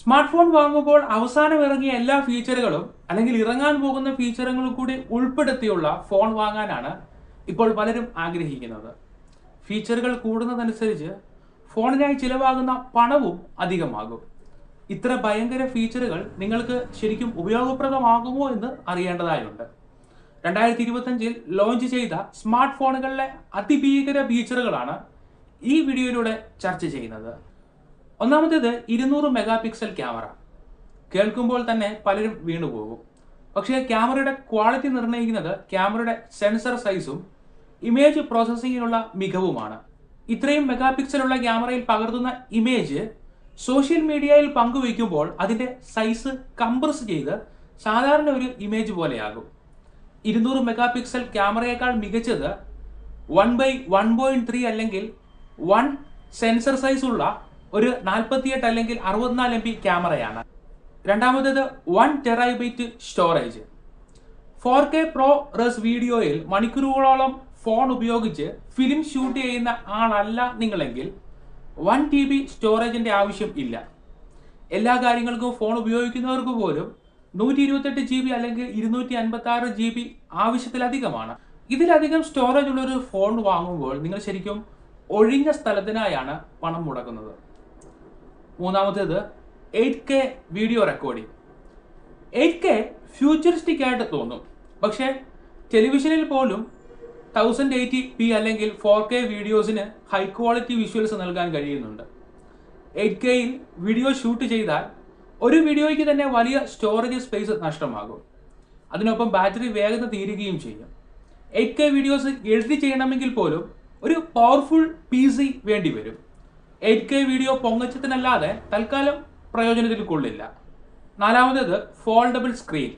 Smart phone വാങ്ങുമ്പോൾ അവസാനം ഇറങ്ങിയ എല്ലാ ഫീച്ചറുകളും അല്ലെങ്കിൽ ഇറങ്ങാൻ പോകുന്ന ഫീച്ചറുകളും കൂടി ഉൾപ്പെടുത്തിയുള്ള ഫോൺ വാങ്ങാനാണ് ഇപ്പോൾ പലരും ആഗ്രഹിക്കുന്നത്. ഫീച്ചറുകൾ കൂടുന്നതനുസരിച്ച് ഫോണിനായി ചിലവാകുന്ന പണവും അധികമാകും. ഇത്ര ഭയങ്കര ഫീച്ചറുകൾ നിങ്ങൾക്ക് ശരിക്കും ഉപയോഗപ്രദമാകുമോ എന്ന് അറിയേണ്ടതായുണ്ട്. രണ്ടായിരത്തി ഇരുപത്തഞ്ചിൽ ലോഞ്ച് ചെയ്ത സ്മാർട്ട് ഫോണുകളിലെ അതിഭീകര ഫീച്ചറുകളാണ് ഈ വീഡിയോയിലൂടെ ചർച്ച ചെയ്യുന്നത്. ഒന്നാമത്തേത് ഇരുന്നൂറ് മെഗാ പിക്സൽ ക്യാമറ. കേൾക്കുമ്പോൾ തന്നെ പലരും വീണുപോകും പക്ഷേ ക്യാമറയുടെ ക്വാളിറ്റി നിർണയിക്കുന്നത് ക്യാമറയുടെ സെൻസർ സൈസും ഇമേജ് പ്രോസസ്സിങ്ങിനുള്ള മികവുമാണ്. ഇത്രയും മെഗാ പിക്സലുള്ള ക്യാമറയിൽ പകർത്തുന്ന ഇമേജ് സോഷ്യൽ മീഡിയയിൽ പങ്കുവയ്ക്കുമ്പോൾ അതിന്റെ സൈസ് കംപ്രസ് ചെയ്ത് സാധാരണ ഒരു ഇമേജ് പോലെയാകും. ഇരുന്നൂറ് മെഗാ പിക്സൽ ക്യാമറയേക്കാൾ മികച്ചത് one by one point three അല്ലെങ്കിൽ വൺ സെൻസർ സൈസ് ഉള്ള ഒരു നാൽപ്പത്തിയെട്ട് അല്ലെങ്കിൽ അറുപത്തിനാല് എം പി ക്യാമറയാണ്. രണ്ടാമത്തേത് one terabyte storage four K ProRes വീഡിയോയിൽ മണിക്കൂറുകളോളം ഫോൺ ഉപയോഗിച്ച് ഫിലിം ഷൂട്ട് ചെയ്യുന്ന ആളല്ല നിങ്ങളെങ്കിൽ വൺ ടി ബി സ്റ്റോറേജിന്റെ ആവശ്യം ഇല്ല. എല്ലാ കാര്യങ്ങൾക്കും ഫോൺ ഉപയോഗിക്കുന്നവർക്ക് പോലും നൂറ്റി ഇരുപത്തെട്ട് ജി ബി അല്ലെങ്കിൽ ഇരുന്നൂറ്റി അൻപത്തി ആറ് ജി ബി ആവശ്യത്തിലധികമാണ്. ഇതിലധികം സ്റ്റോറേജ് ഉള്ളൊരു ഫോൺ വാങ്ങുമ്പോൾ നിങ്ങൾ ശരിക്കും ഒഴിഞ്ഞ സ്ഥലത്തിനായാണ് പണം മുടക്കുന്നത്. മൂന്നാമത്തേത് eight K video recording eight K futuristic ആയിട്ട് തോന്നും. പക്ഷേ ടെലിവിഷനിൽ പോലും തൗസൻഡ് എയ്റ്റി പി അല്ലെങ്കിൽ ഫോർ കെ വീഡിയോസിന് ഹൈ ക്വാളിറ്റി വിഷ്വൽസ് നൽകാൻ കഴിയുന്നുണ്ട്. എയ്റ്റ് കെയിൽ വീഡിയോ ഷൂട്ട് ചെയ്താൽ ഒരു വീഡിയോയ്ക്ക് തന്നെ വലിയ സ്റ്റോറേജ് സ്പേസ് നഷ്ടമാകും. അതിനൊപ്പം ബാറ്ററി വേഗത തീരുകയും ചെയ്യും. എയ്റ്റ് കെ വീഡിയോസ് എഡിറ്റ് ചെയ്യണമെങ്കിൽ പോലും ഒരു പവർഫുൾ പി സി വേണ്ടി വരും. എയ്റ്റ് കെ വീഡിയോ പൊങ്ങച്ചത്തിനല്ലാതെ തൽക്കാലം പ്രയോജനത്തിൽ കൊള്ളില്ല നാലാമത്തേത് ഫോൾഡബിൾ സ്ക്രീൻ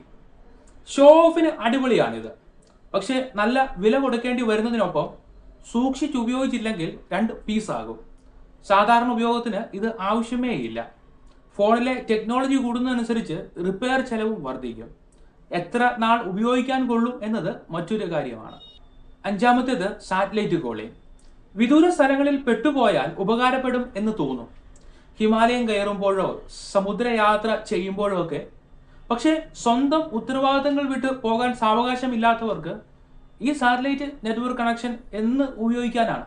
ഷോ ഓഫിന് അടിപൊളിയാണിത്. പക്ഷേ നല്ല വില കൊടുക്കേണ്ടി വരുന്നതിനൊപ്പം സൂക്ഷിച്ച് ഉപയോഗിച്ചില്ലെങ്കിൽ രണ്ട് പീസാകും. സാധാരണ ഉപയോഗത്തിന് ഇത് ആവശ്യമേ ഇല്ല. ഫോണിലെ ടെക്നോളജി കൂടുന്നതനുസരിച്ച് റിപ്പയർ ചെലവും വർദ്ധിക്കും. എത്ര നാൾ ഉപയോഗിക്കാൻ കൊള്ളും എന്നത് മറ്റൊരു കാര്യമാണ്. അഞ്ചാമത്തേത് സാറ്റലൈറ്റ് കോളിംഗ് വിദൂര സ്ഥലങ്ങളിൽ പെട്ടുപോയാൽ ഉപകാരപ്പെടും എന്ന് തോന്നും. ഹിമാലയം കയറുമ്പോഴോ സമുദ്രയാത്ര ചെയ്യുമ്പോഴോ ഒക്കെ പക്ഷേ സ്വന്തം ഉത്തരവാദിത്തങ്ങൾ വിട്ട് പോകാൻ സാവകാശമില്ലാത്തവർക്ക് ഈ സാറ്റലൈറ്റ് നെറ്റ്വർക്ക് കണക്ഷൻ എന്ന് ഉപയോഗിക്കാനാണ്.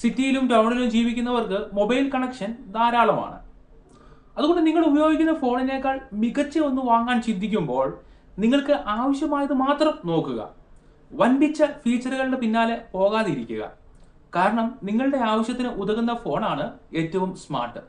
സിറ്റിയിലും ടൗണിലും ജീവിക്കുന്നവർക്ക് മൊബൈൽ കണക്ഷൻ ധാരാളമാണ്. അതുകൊണ്ട് നിങ്ങൾ ഉപയോഗിക്കുന്ന ഫോണിനേക്കാൾ മികച്ച ഒന്ന് വാങ്ങാൻ ചിന്തിക്കുമ്പോൾ നിങ്ങൾക്ക് ആവശ്യമായത് മാത്രം നോക്കുക. വൻപിച്ച ഫീച്ചറുകളുടെ പിന്നാലെ പോകാതിരിക്കുക. കാരണം നിങ്ങളുടെ ആവശ്യത്തിന് ഉതകുന്ന ഫോണാണ് ഏറ്റവും സ്മാർട്ട്.